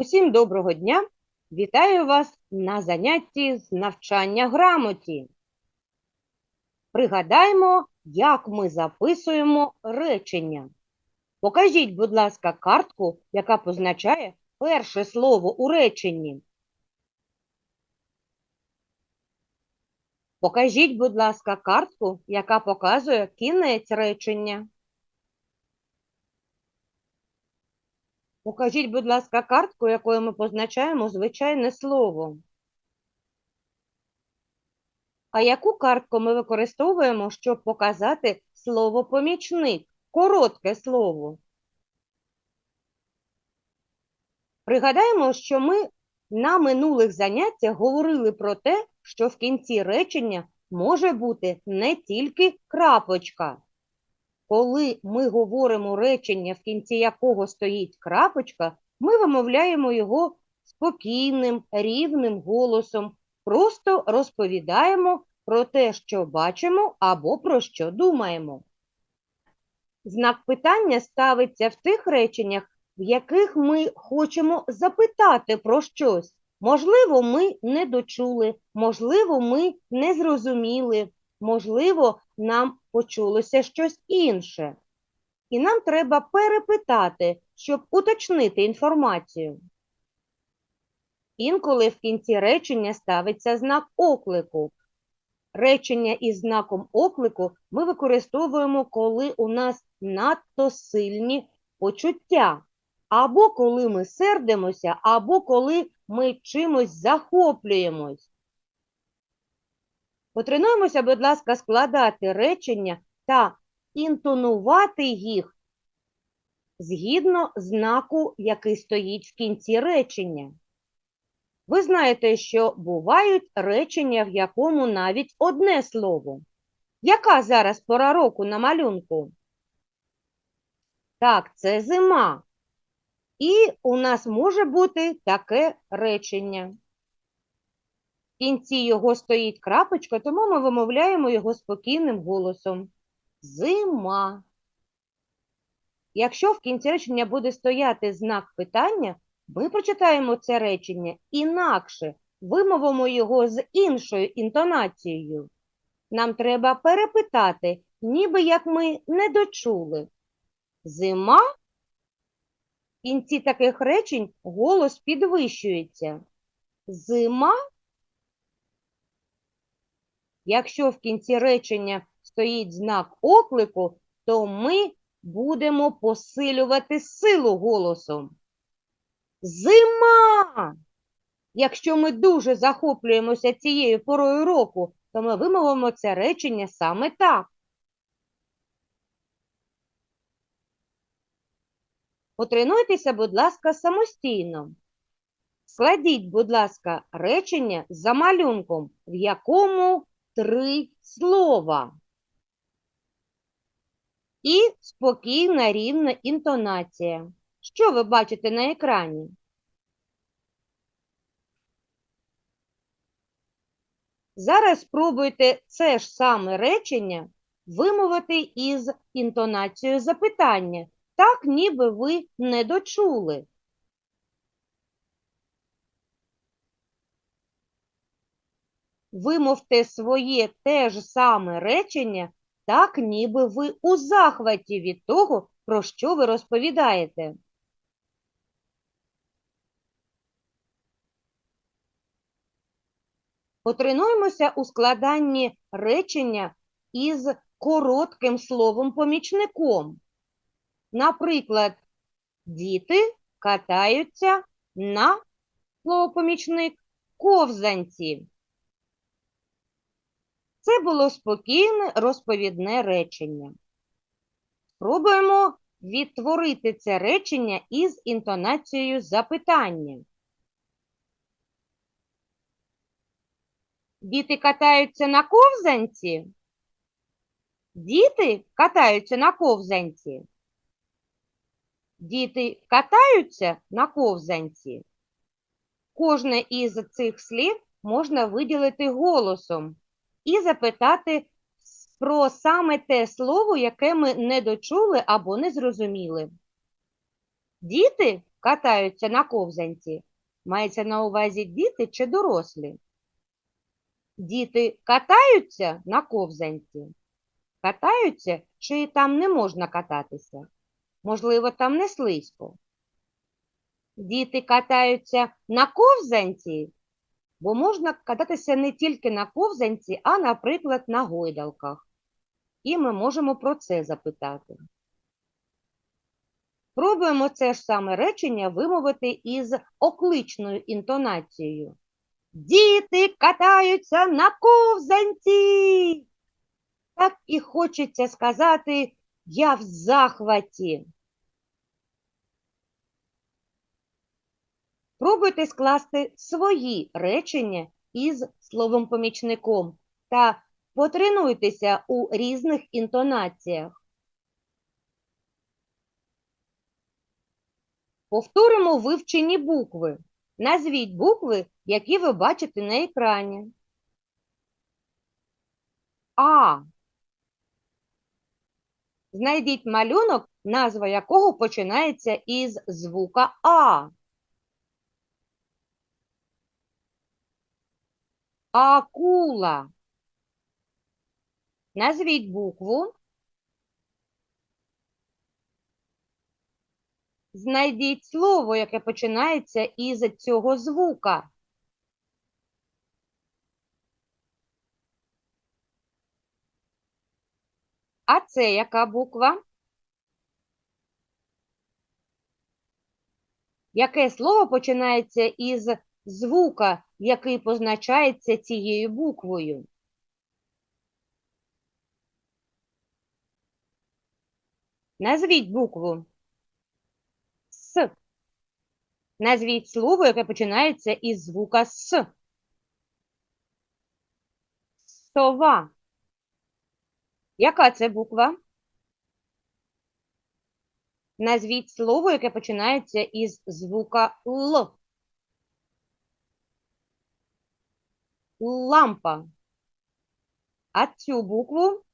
Усім доброго дня! Вітаю вас на занятті з навчання грамоті. Пригадаймо, як ми записуємо речення. Покажіть, будь ласка, картку, яка позначає перше слово у реченні. Покажіть, будь ласка, картку, яка показує кінець речення. Покажіть, будь ласка, картку, якою ми позначаємо звичайне слово. А яку картку ми використовуємо, щоб показати слово помічник? Коротке слово. Пригадаємо, що ми на минулих заняттях говорили про те, що в кінці речення може бути не тільки крапочка. Коли ми говоримо речення, в кінці якого стоїть крапочка, ми вимовляємо його спокійним, рівним голосом, просто розповідаємо про те, що бачимо або про що думаємо. Знак питання ставиться в тих реченнях, в яких ми хочемо запитати про щось. Можливо, ми не дочули, можливо, ми не зрозуміли, можливо, нам почулося щось інше. І нам треба перепитати, щоб уточнити інформацію. Інколи в кінці речення ставиться знак оклику. Речення із знаком оклику ми використовуємо, коли у нас надто сильні почуття, або коли ми сердимося, або коли ми чимось захоплюємось. Потренуємося, будь ласка, складати речення та інтонувати їх згідно знаку, який стоїть в кінці речення. Ви знаєте, що бувають речення, в якому навіть одне слово. Яка зараз пора року на малюнку? Так, це зима. І у нас може бути таке речення. Кінці його стоїть крапочка, тому ми вимовляємо його спокійним голосом. Зима. Якщо в кінці речення буде стояти знак питання, ми прочитаємо це речення інакше, вимовимо його з іншою інтонацією. Нам треба перепитати, ніби як ми не дочули. Зима? В кінці таких речень голос підвищується. Зима? Якщо в кінці речення стоїть знак оклику, то ми будемо посилювати силу голосом. Зима! Якщо ми дуже захоплюємося цією порою року, то ми вимовимо це речення саме так. Потренуйтеся, будь ласка, самостійно. Складіть, будь ласка, речення за малюнком, в якому три слова. І спокійна рівна інтонація. Що ви бачите на екрані? Зараз спробуйте це ж саме речення вимовити із інтонацією запитання, так ніби ви не дочули. Вимовте своє те ж саме речення, так ніби ви у захваті від того, про що ви розповідаєте. Потренуємося у складанні речення із коротким словом-помічником. Наприклад, діти катаються на слово-помічник ковзанці. Це було спокійне розповідне речення. Спробуємо відтворити це речення із інтонацією запитання. Діти катаються на ковзанці? Діти катаються на ковзанці? Діти катаються на ковзанці? Кожне із цих слів можна виділити голосом і запитати про саме те слово, яке ми не дочули або не зрозуміли. Діти катаються на ковзанці? Мається на увазі діти чи дорослі? Діти катаються на ковзанці? Катаються чи там не можна кататися? Можливо, там не слизько. Діти катаються на ковзанці, бо можна кататися не тільки на ковзанці, а, наприклад, на гойдалках. І ми можемо про це запитати. Пробуємо це ж саме речення вимовити із окличною інтонацією. Діти катаються на ковзанці. Так і хочеться сказати я в захваті. Пробуйте скласти свої речення із словом-помічником та потренуйтеся у різних інтонаціях. Повторимо вивчені букви. Назвіть букви, які ви бачите на екрані. А. Знайдіть малюнок, назва якого починається із звука А. Акула. Назвіть букву. Знайдіть слово, яке починається із цього звука. А це яка буква? Яке слово починається із звука, який позначається цією буквою? Назвіть букву. С. Назвіть слово, яке починається із звука С. Сова. Яка це буква? Назвіть слово, яке починається із звука Л. Лампа. А цю букву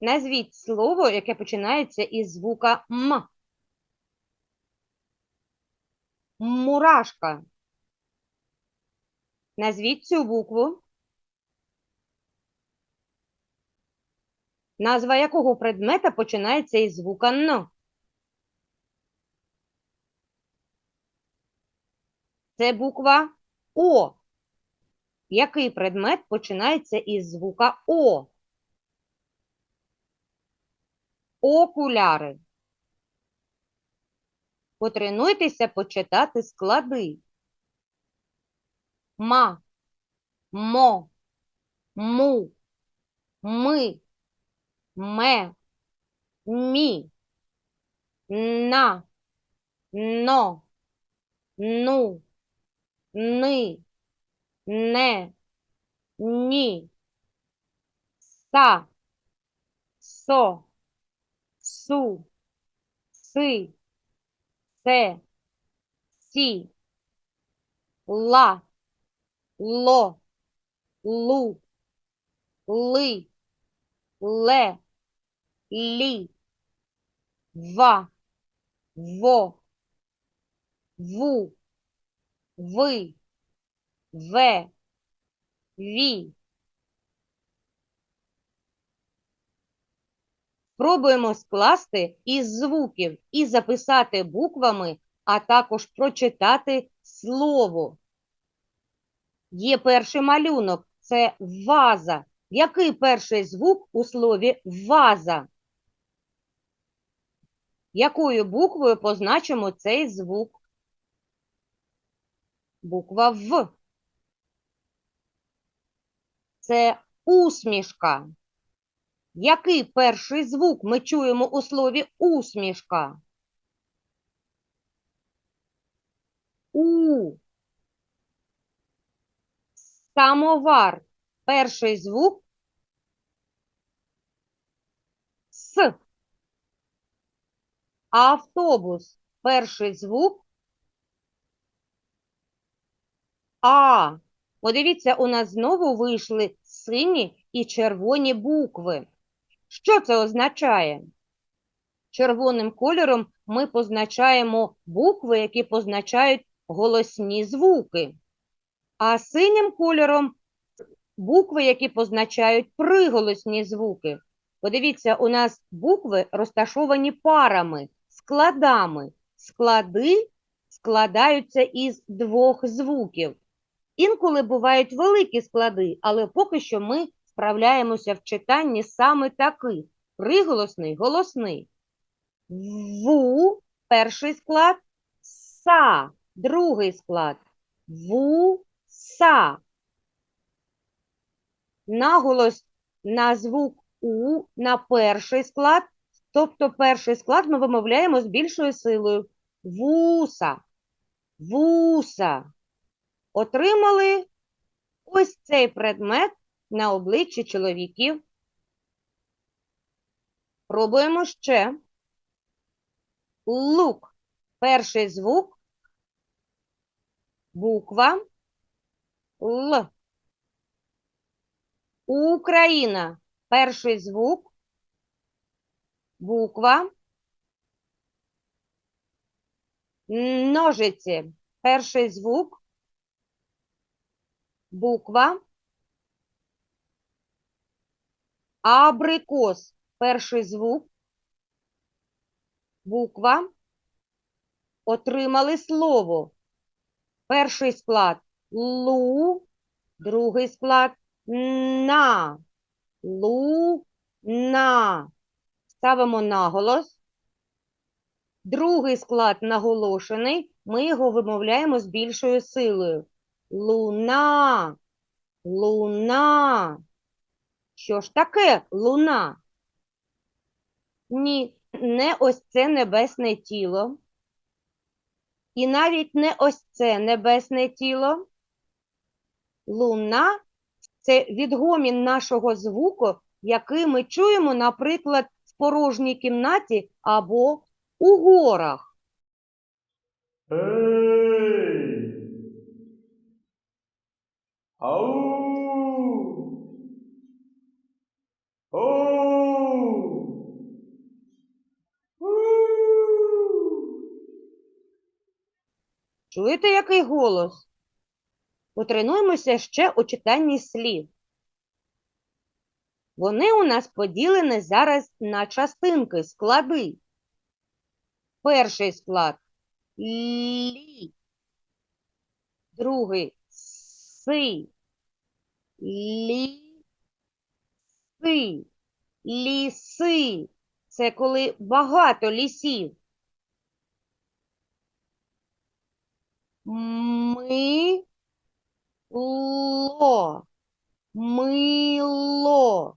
назвіть слово, яке починається із звука М. Мурашка. Назвіть цю букву. Назва якого предмета починається із звука Н? Це буква О. Який предмет починається із звука О? Окуляри. Потренуйтеся почитати склади. Ма, мо, му, ми, ме, мі, на, но, ну, ни, не, ні, са, со, су, си, се, сі, ла, ло, лу, ли, ле, лі, ва, во, ву, ви, ве, ві. Пробуємо скласти із звуків і записати буквами, а також прочитати слово. Є перший малюнок це ваза. Який перший звук у слові ваза? Якою буквою позначимо цей звук? Буква В. Це усмішка. Який перший звук ми чуємо у слові усмішка? У. Самовар. Перший звук С. Автобус. Перший звук А. Подивіться, у нас знову вийшли сині і червоні букви. Що це означає? Червоним кольором ми позначаємо букви, які позначають голосні звуки, а синім кольором букви, які позначають приголосні звуки. Подивіться, у нас букви розташовані парами, складами. Склади складаються із двох звуків. Інколи бувають великі склади, але поки що ми справляємося в читанні саме таких – приголосний, голосний. Ву – перший склад, са – другий склад, ву-са. Наголос на звук У на перший склад, тобто перший склад ми вимовляємо з більшою силою. Вуса, вуса. Отримали ось цей предмет на обличчі чоловіків. Пробуємо ще. Лук. Перший звук. Буква Л. Україна. Перший звук. Буква. Ножиці. Перший звук. Буква. Абрикос. Перший звук. Буква. Отримали слово. Перший склад лу, другий склад на. Лу-на. Ставимо наголос. Другий склад наголошений, ми його вимовляємо з більшою силою. Луна. Луна. Що ж таке луна? Ні, не ось це небесне тіло. І навіть не ось це небесне тіло. Луна це відгомін нашого звуку, який ми чуємо, наприклад, в порожній кімнаті або у горах. Ау! Оу! Чуєте, який голос? Потренуємося ще у читанні слів. Вони у нас поділені зараз на частинки, склади. Перший склад лі, другий си, лі, си, ліси. Це коли багато лісів. Ми ло, мило.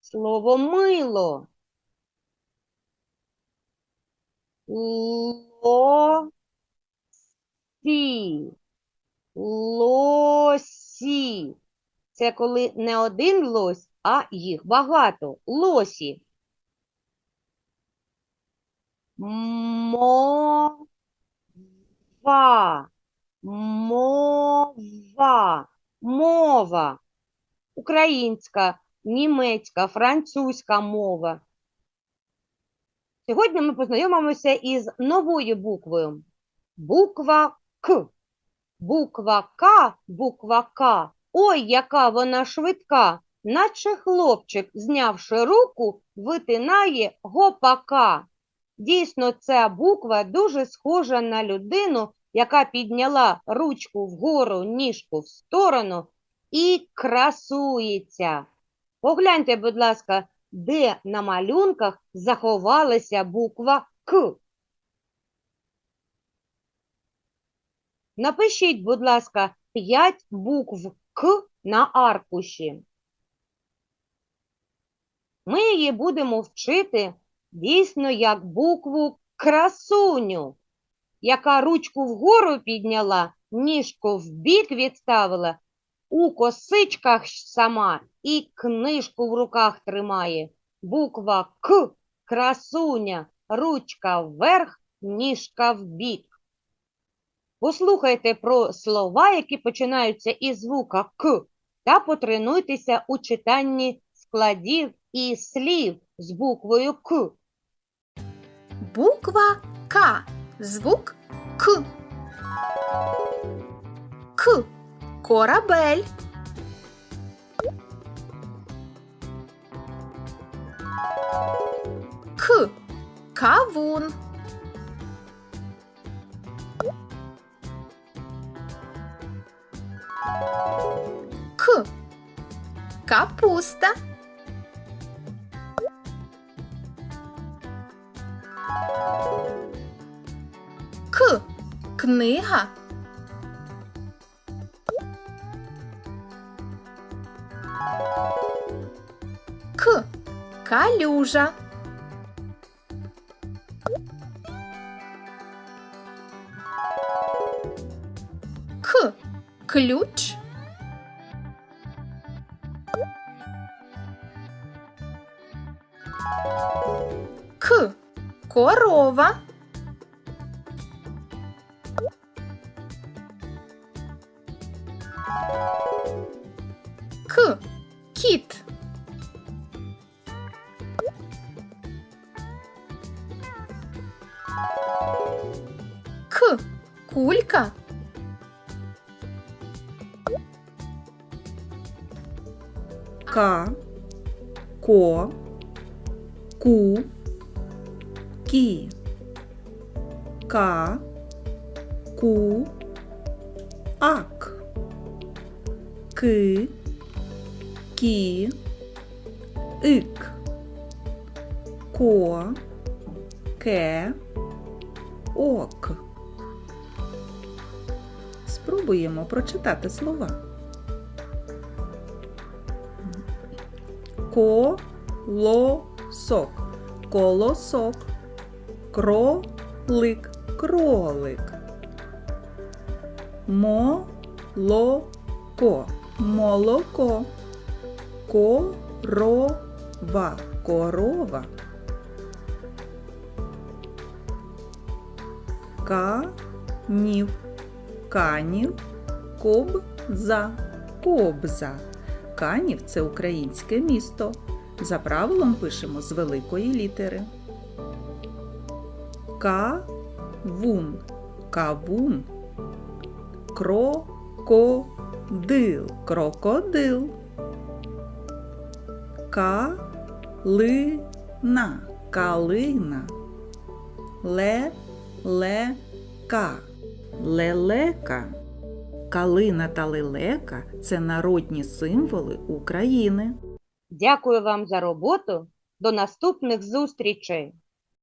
Слово мило. Лосі. Лосі. Це коли не один лось, а їх багато. Лосі. Мова. Мова. Мова. Українська, німецька, французька мова. Сьогодні ми познайомимося із новою буквою. Буква К. Буква К, буква К. Ой, яка вона швидка, наче хлопчик, знявши руку, витинає гопака. Дійсно, ця буква дуже схожа на людину, яка підняла ручку вгору, ніжку в сторону і красується. Погляньте, будь ласка, де на малюнках заховалася буква К. Напишіть, будь ласка, 5 букв К на аркуші. Ми її будемо вчити дійсно як букву красуню, яка ручку вгору підняла, ніжку вбік відставила, у косичках сама і книжку в руках тримає. Буква К красуня, ручка вверх, ніжка вбік. Послухайте про слова, які починаються із звука К, та потренуйтеся у читанні складів і слів з буквою К. Буква К. Звук К. К. Корабель. К. Кавун. Капуста. К. Книга. К. Калюжа. К. Ключ. Корова. К. Кіт. К. Кулька. К, Ко, Ку, Ки, К, Ку, Ак, Ки, Ки, Ик, Ко, Ке, Ок. Спробуємо прочитати слова. Колосок. Колосок. Кролик. Кролик. Молоко. Молоко. Корова. Корова. Канів. Канів. Кобза. Кобза. Канів це українське місто. За правилом пишемо з великої літери. Кавун. Кавун. Крокодил. Крокодил. Калина. Калина. Лелека. Лелека. Калина та лелека це народні символи України. Дякую вам за роботу. До наступних зустрічей!